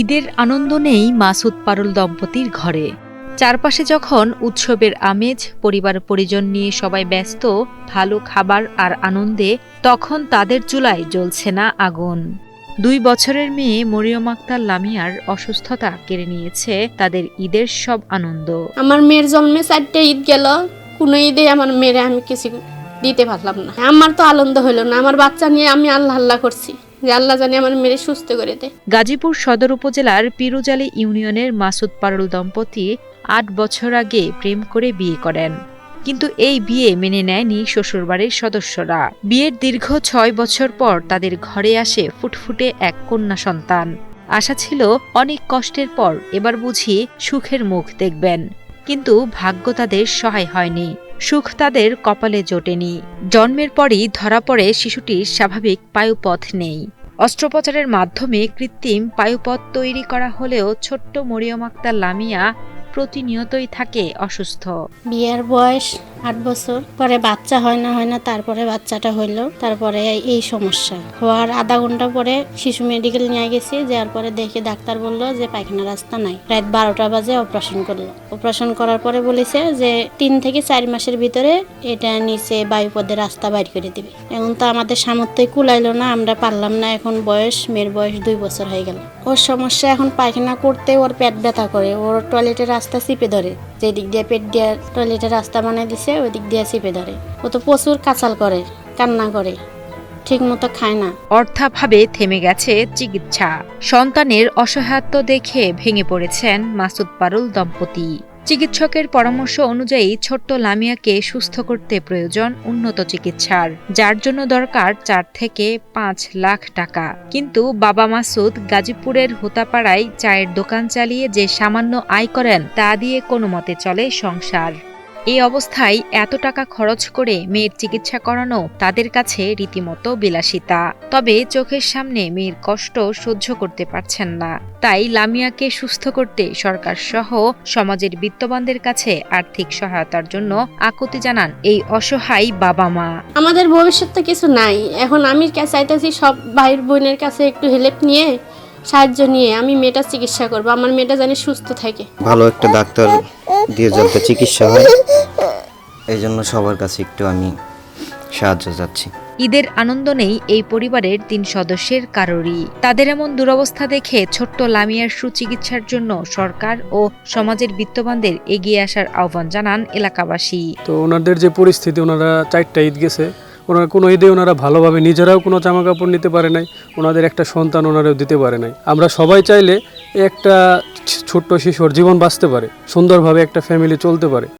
ঈদের আনন্দ নেই মাসুদ পারুল দম্পতির ঘরে। চারপাশে যখন উৎসবের আমেজ, পরিবার পরিজন নিয়ে সবাই ব্যস্ত, ভালো খাবার আর আনন্দে, তখন তাদের চুলায় জ্বলছে না আগুন। দুই বছরের মেয়ে মরিয়ম আক্তার লামিয়ার অসুস্থতা কেড়ে নিয়েছে তাদের ঈদের সব আনন্দ। আমার মেয়ের জন্মে চারটে ঈদ গেল, কোনো ঈদে আমার মেয়েরে আমি কিছু দিতে পারলাম না। আমার তো আনন্দ হলো না, আমার বাচ্চা নিয়ে আমি আল্লাহ আল্লাহ করছি। আল্লাহ জানি আমার মেয়ে সুস্থ করে গাজীপুর সদর উপজেলার পিরুজালি ইউনিয়নের মাসুদ পারুল দম্পতি আট বছর আগে প্রেম করে বিয়ে করেন। কিন্তু এই বিয়ে মেনে নেয়নি শ্বশুরবাড়ির সদস্যরা। বিয়ের দীর্ঘ ছয় বছর পর তাদের ঘরে আসে ফুটফুটে এক কন্যা সন্তান। আশা ছিল অনেক কষ্টের পর এবার বুঝি সুখের মুখ দেখবেন। কিন্তু ভাগ্য তাদের সহায় হয়নি। সুখ তাদের কপালে জোটেনি। জন্মের পরই ধরা পড়ে শিশুটির স্বাভাবিক পায়ুপথ নেই। অস্ত্রোপচারের মাধ্যমে কৃত্রিম পায়ুপথ তৈরি করা হলেও ছোট্ট মরিয়ম আক্তার লামিয়া প্রতিনিয়তই থাকে অসুস্থ। বিয়ের বয়স আট বছর। পরে বাচ্চা হয় না হয় না, তারপরে বাচ্চাটা হইল। তারপরে এই সমস্যা। হওয়ার আধা ঘণ্টা পরে শিশু মেডিকেল নিয়ে গেছি। যাওয়ার পরে দেখে ডাক্তার বলল যে পায়খানা রাস্তা নাই। রাত বারোটা বাজে অপারেশন করল। অপারেশন করার পরে বলেছে যে তিন থেকে চার মাসের ভিতরে এটা নিচে বায়ুপথে রাস্তা বাইর করে দিবে। এখন তো আমাদের সামর্থ্যই কুলাইলো না, আমরা পারলাম না। এখন বয়স, মেয়ের বয়স দুই বছর হয়ে গেল। ওর সমস্যা এখন পায়খানা করতে ওর পেট ব্যথা করে। ওর টয়লেটের রাস্তা চিপে ধরে। যেদিক দিয়ে পেট দিয়ে টয়লেটের রাস্তা বানিয়ে দিছে ওই দিক দিয়ে চিপে ধরে। ও তো প্রচুর কাচাল করে, কান্না করে। ঠিকমতো খায় না। অর্থাভাবে থেমে গেছে চিকিৎসা। সন্তানের অসহায়ত্ব দেখে ভেঙে পড়েছেন মাসুদ পারুল দম্পতি। চিকিৎসকের পরামর্শ অনুযায়ী ছোট্ট লামিয়াকে সুস্থ করতে প্রয়োজন উন্নত চিকিৎসার, যার জন্য দরকার চার থেকে পাঁচ লাখ টাকা। কিন্তু বাবা মাসুদ গাজীপুরের হোতাপাড়ায় চায়ের দোকান চালিয়ে যে সামান্য আয় করেন, তা দিয়ে কোনো মতে চলে সংসার। এই অবস্থায় এত টাকা খরচ করে মেয়ের চিকিৎসা করানো তাদের কাছে রীতিমতো বিলাসিতা। তবে চোখের সামনে মেয়ের কষ্ট সহ্য করতে পারছেন না। তাই লামিয়াকে সুস্থ করতে সরকার সহ সমাজের বিত্তবানদের কাছে আর্থিক সহায়তার জন্য আকুতি জানান এই অসহায় বাবা মা। আমাদের ভবিষ্যৎ তো কিছু নাই। এখন আমি চাইতেছি সব ভাই বোনের কাছে একটু হেল্প নিয়ে সাহায্য নিয়ে আমি মেয়েটার চিকিৎসা করব আমার মেয়েটা জানি সুস্থ থাকে। ভালো একটা ডাক্তার দিয়ে যাতে চিকিৎসা হয় এই জন্য সবার কাছে একটু আমি সাহায্য চাচ্ছি। ঈদের আনন্দ নেই এই পরিবারের তিন সদস্যের কারোরই। তাদের এমন দুরবস্থা দেখে ছোট্ট লামিয়ার সুচিকিৎসার জন্য সরকার ও সমাজের বিত্তবানদের এগিয়ে আসার আহ্বান জানান এলাকাবাসী। তো ওনাদের যে পরিস্থিতি ওনারা চারটা ঈদ গেছে। ওনারা কোনো ঈদে ওনারা ভালোভাবে নিজেরাও কোনো জামা কাপড় নিতে পারে নাই, ওনাদের একটা সন্তান ওনারাও দিতে পারে নাই। আমরা সবাই চাইলে একটা ছোট্ট শিশুর জীবন বাঁচতে পারে, সুন্দরভাবে একটা ফ্যামিলি চলতে পারে।